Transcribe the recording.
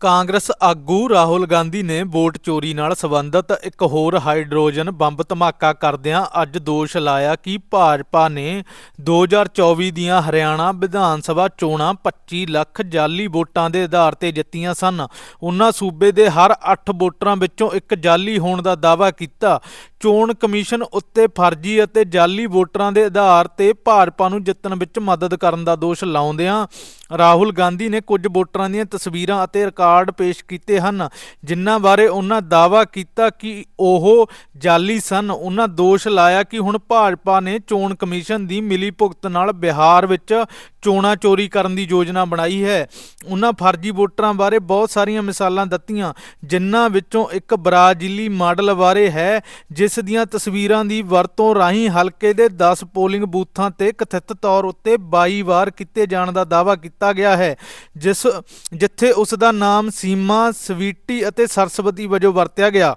ਕਾਂਗਰਸ ਆਗੂ ਰਾਹੁਲ ਗਾਂਧੀ ਨੇ ਵੋਟ ਚੋਰੀ ਨਾਲ ਸੰਬੰਧਿਤ ਇੱਕ ਹੋਰ ਹਾਈਡਰੋਜਨ ਬੰਬ ਧਮਾਕਾ ਕਰਦਿਆਂ ਅੱਜ ਦੋਸ਼ ਲਾਇਆ ਕਿ ਭਾਜਪਾ ਨੇ 2024 ਦੀਆਂ ਹਰਿਆਣਾ ਵਿਧਾਨ ਸਭਾ ਚੋਣਾਂ 25 ਲੱਖ ਜਾਲੀ ਵੋਟਾਂ ਦੇ ਆਧਾਰ ਤੇ ਜਿੱਤੀਆਂ ਸਨ। ਉਹਨਾਂ ਸੂਬੇ ਦੇ ਹਰ 8 ਵੋਟਰਾਂ ਵਿੱਚੋਂ ਇੱਕ ਜਾਲੀ ਹੋਣ ਦਾ ਦਾਅਵਾ ਕੀਤਾ ਚੋਣ ਕਮਿਸ਼ਨ ਉੱਤੇ ਫਰਜ਼ੀ ਅਤੇ ਜਾਲੀ ਵੋਟਰਾਂ ਦੇ ਆਧਾਰ ਤੇ ਭਾਜਪਾ ਨੂੰ ਜਿੱਤਣ ਵਿੱਚ ਮਦਦ ਕਰਨ ਦਾ ਦੋਸ਼ ਲਾਉਂਦਿਆਂ ਰਾਹੁਲ ਗਾਂਧੀ ਨੇ ਕੁਝ ਵੋਟਰਾਂ ਦੀਆਂ ਤਸਵੀਰਾਂ ਅਤੇ ਰਿਕਾਰਡ ਪੇਸ਼ ਕੀਤੇ ਹਨ, ਜਿਨ੍ਹਾਂ ਬਾਰੇ ਉਹਨਾਂ ਦਾਅਵਾ ਕੀਤਾ ਕਿ ਉਹ ਜਾਲੀ ਸਨ। ਉਹਨਾਂ ਦੋਸ਼ ਲਾਇਆ ਕਿ ਹੁਣ ਭਾਜਪਾ ਨੇ ਚੋਣ ਕਮਿਸ਼ਨ ਦੀ ਮਿਲੀ ਭੁਗਤ ਨਾਲ ਬਿਹਾਰ ਵਿੱਚ ਚੋਣਾਂ ਚੋਰੀ ਕਰਨ ਦੀ ਯੋਜਨਾ ਬਣਾਈ ਹੈ। ਉਹਨਾਂ ਫਰਜ਼ੀ ਵੋਟਰਾਂ ਬਾਰੇ ਬਹੁਤ ਸਾਰੀਆਂ ਮਿਸਾਲਾਂ ਦਿੱਤੀਆਂ, ਜਿਨ੍ਹਾਂ ਵਿੱਚੋਂ ਇੱਕ ਬ੍ਰਾਜ਼ੀਲੀ ਮਾਡਲ ਬਾਰੇ ਹੈ, ਜਿਸ ਇਸ ਦੀਆਂ ਤਸਵੀਰਾਂ ਦੀ ਵਰਤੋਂ ਰਾਹੀਂ ਹਲਕੇ ਦੇ 10 ਪੋਲਿੰਗ ਬੂਥਾਂ ਤੇ ਕਥਿਤ ਤੌਰ ਉੱਤੇ 22 ਵਾਰ ਕੀਤੇ ਜਾਣ ਦਾ ਦਾਅਵਾ ਕੀਤਾ ਗਿਆ ਹੈ, ਜਿਸ, ਜਿੱਥੇ ਉਸ ਦਾ ਨਾਮ ਸੀਮਾ, ਸਵੀਟੀ ਅਤੇ ਸਰਸਵਤੀ ਵਜੋਂ ਵਰਤਿਆ ਗਿਆ।